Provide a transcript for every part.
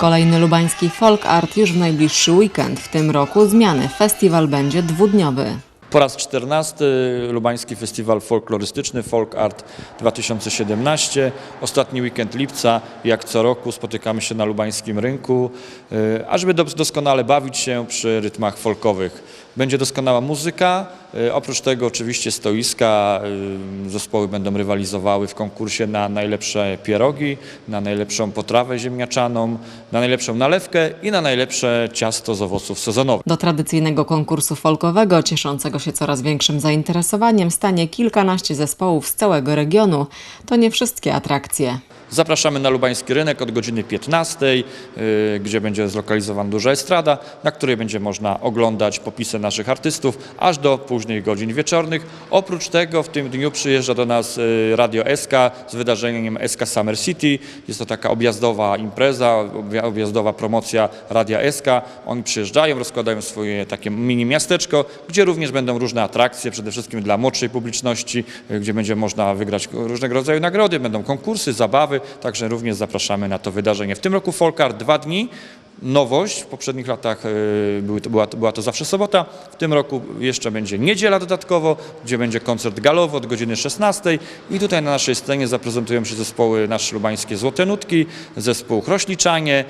Kolejny lubański folk art już w najbliższy weekend. W tym roku zmiany. Festiwal będzie dwudniowy. Po raz 14 Lubański Festiwal Folklorystyczny Folk Art 2017. Ostatni weekend lipca, jak co roku, spotykamy się na lubańskim rynku, y, ażeby dos- doskonale bawić się przy rytmach folkowych. Będzie doskonała muzyka, y, oprócz tego oczywiście stoiska, y, zespoły będą rywalizowały w konkursie na najlepsze pierogi, na najlepszą potrawę ziemniaczaną, na najlepszą nalewkę i na najlepsze ciasto z owoców sezonowych. Do tradycyjnego konkursu folkowego, cieszącego się coraz większym zainteresowaniem, stanie kilkanaście zespołów z całego regionu. To nie wszystkie atrakcje. Zapraszamy na Lubański Rynek od godziny 15, y, gdzie będzie zlokalizowana duża estrada, na której będzie można oglądać popisy naszych artystów aż do późnych godzin wieczornych. Oprócz tego w tym dniu przyjeżdża do nas y, Radio SK z wydarzeniem SK Summer City. Jest to taka objazdowa impreza, obja- objazdowa promocja Radia SK. Oni przyjeżdżają, rozkładają swoje takie mini miasteczko, gdzie również będą różne atrakcje, przede wszystkim dla młodszej publiczności, y, gdzie będzie można wygrać różnego rodzaju nagrody, będą konkursy, zabawy, także również zapraszamy na to wydarzenie. W tym roku Folkart dwa dni. Nowość, w poprzednich latach to- była, to- zawsze sobota, w tym roku jeszcze będzie niedziela dodatkowo, gdzie będzie koncert galowy od godziny 16 i tutaj na naszej scenie zaprezentują się zespoły nasze lubańskie Złote Nutki, zespół Chrośliczanie,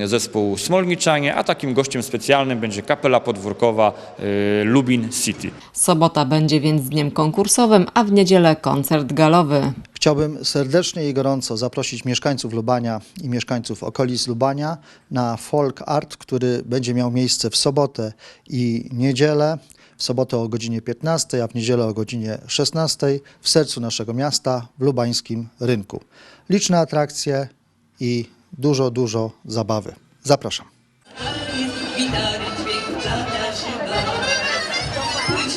y, zespół Smolniczanie, a takim gościem specjalnym będzie kapela podwórkowa y, Lubin City. Sobota będzie więc dniem konkursowym, a w niedzielę koncert galowy. Chciałbym serdecznie i gorąco zaprosić mieszkańców Lubania i mieszkańców okolic Lubania na folk art, który będzie miał miejsce w sobotę i niedzielę. W sobotę o godzinie 15, a w niedzielę o godzinie 16 w sercu naszego miasta, w lubańskim rynku. Liczne atrakcje i dużo, dużo zabawy. Zapraszam. Gitary dźwięk wplata się do Pójdź